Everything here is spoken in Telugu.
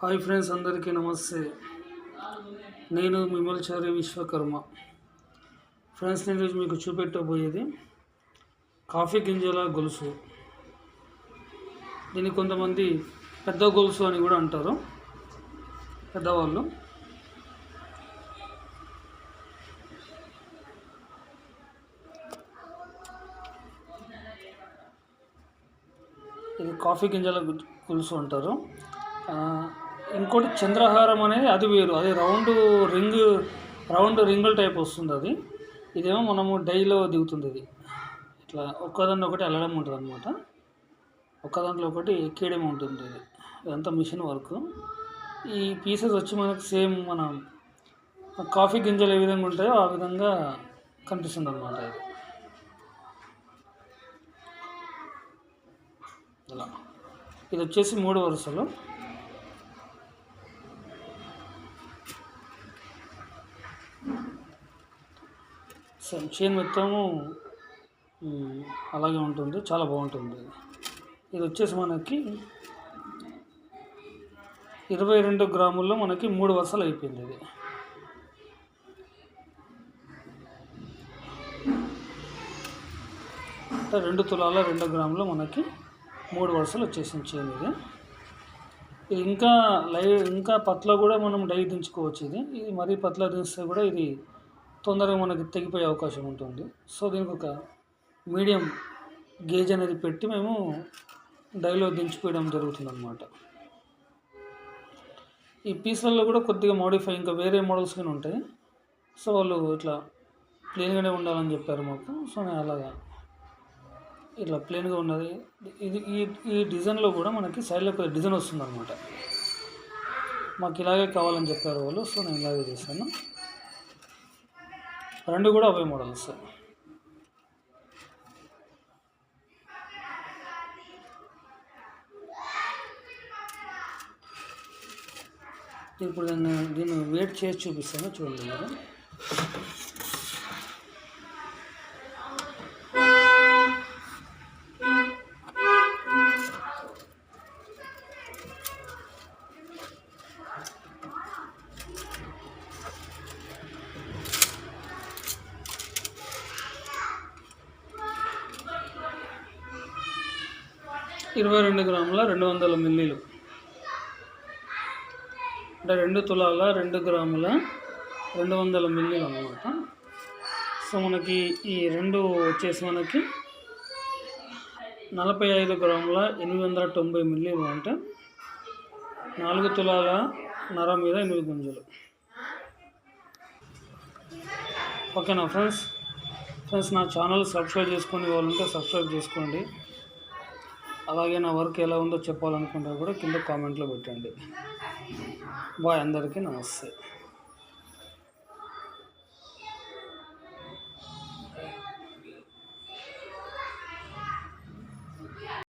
హాయ్ ఫ్రెండ్స్ అందరికీ నమస్తే. నేను మిమల్చారి విశ్వకర్మ. ఫ్రెండ్స్ నేను ఈరోజు మీకు చూపెట్టబోయేది కాఫీ గింజల గొలుసు. దీన్ని కొంతమంది పెద్ద గొలుసు అని కూడా అంటారు పెద్దవాళ్ళు. ఇది కాఫీ గింజల గొలుసు అంటారు. ఇంకోటి చంద్రహారం అనేది అది వేరు. అది రౌండ్ రింగ్ రౌండ్ రింగుల టైప్ వస్తుంది అది. ఇదేమో మనము డైలో దిగుతుంది ఇది. ఇట్లా ఒక్కదాన్ని ఒకటి అల్లడం ఉంటుంది అనమాట ఒక్కదాంట్లో ఒకటి ఎక్కేయడం ఉంటుంది ఇది. ఇదంతా మిషన్ వర్క్. ఈ పీసెస్ వచ్చి మనకి సేమ్ మన కాఫీ గింజలు ఏ విధంగా ఉంటాయో ఆ విధంగా కనిపిస్తుంది అనమాట ఇది. ఇలా. ఇది వచ్చేసి మూడు వరుసలు. చైన్ మొత్తము అలాగే ఉంటుంది. చాలా బాగుంటుంది. ఇది వచ్చేసి మనకి ఇరవై రెండు గ్రాముల్లో మనకి మూడు వరుసలు అయిపోయింది ఇది. అంటే రెండు తులాల రెండు గ్రాములు మనకి మూడు వరుసలు వచ్చేసింది చైన్ ఇది. ఇది ఇంకా లై ఇంకా పట్ల కూడా మనం డై దించుకోవచ్చు ఇది. ఇది మరీ పట్ల దించితే కూడా ఇది తొందరగా మనకి తెగిపోయే అవకాశం ఉంటుంది. సో దీనికి ఒక మీడియం గేజ్ అనేది పెట్టి మేము డైలో దించిపోయడం జరుగుతుంది అనమాట ఈ పీస్లలో కూడా కొద్దిగా మోడిఫై ఇంకా వేరే మోడల్స్ కానీ ఉంటాయి. సో వాళ్ళు ఇట్లా ప్లెయిన్గానే ఉండాలని చెప్పారు మాకు. సో నేను అలాగా ఇట్లా ప్లెయిన్గా ఉన్నది. ఇది ఈ ఈ డిజైన్లో కూడా మనకి సైడ్లో ఒక డిజైన్ వస్తుంది అనమాట మాకు ఇలాగే కావాలని చెప్పారు వాళ్ళు. సో నేను ఇలాగే చేశాను. రెండు కూడా అవే మోడల్స్. ఇప్పుడు నేను దీన్ని వెయిట్ చేసి చూపిస్తాను చూడండి మీరు ఇరవై రెండు గ్రాముల రెండు వందల మిల్లీలు. అంటే రెండు తులాల రెండు గ్రాముల రెండు వందల మిల్లీలు అనమాట సో మనకి ఈ రెండు వచ్చేసి మనకి నలభై ఐదు గ్రాముల ఎనిమిది వందల తొంభై మిల్లీలు అంటే నాలుగు తులాల నర మీద ఎనిమిది గుంజలు. ఓకేనా ఫ్రెండ్స్? ఫ్రెండ్స్ నా ఛానల్ సబ్స్క్రైబ్ చేసుకునే వాళ్ళు ఉంటే సబ్స్క్రైబ్ చేసుకోండి. అలాగే నా వర్క్ ఎలా ఉందో చెప్పాలనుకుంటే కూడా కింద కామెంట్లో పెట్టండి. బాయ్ అందరికీ నమస్తే.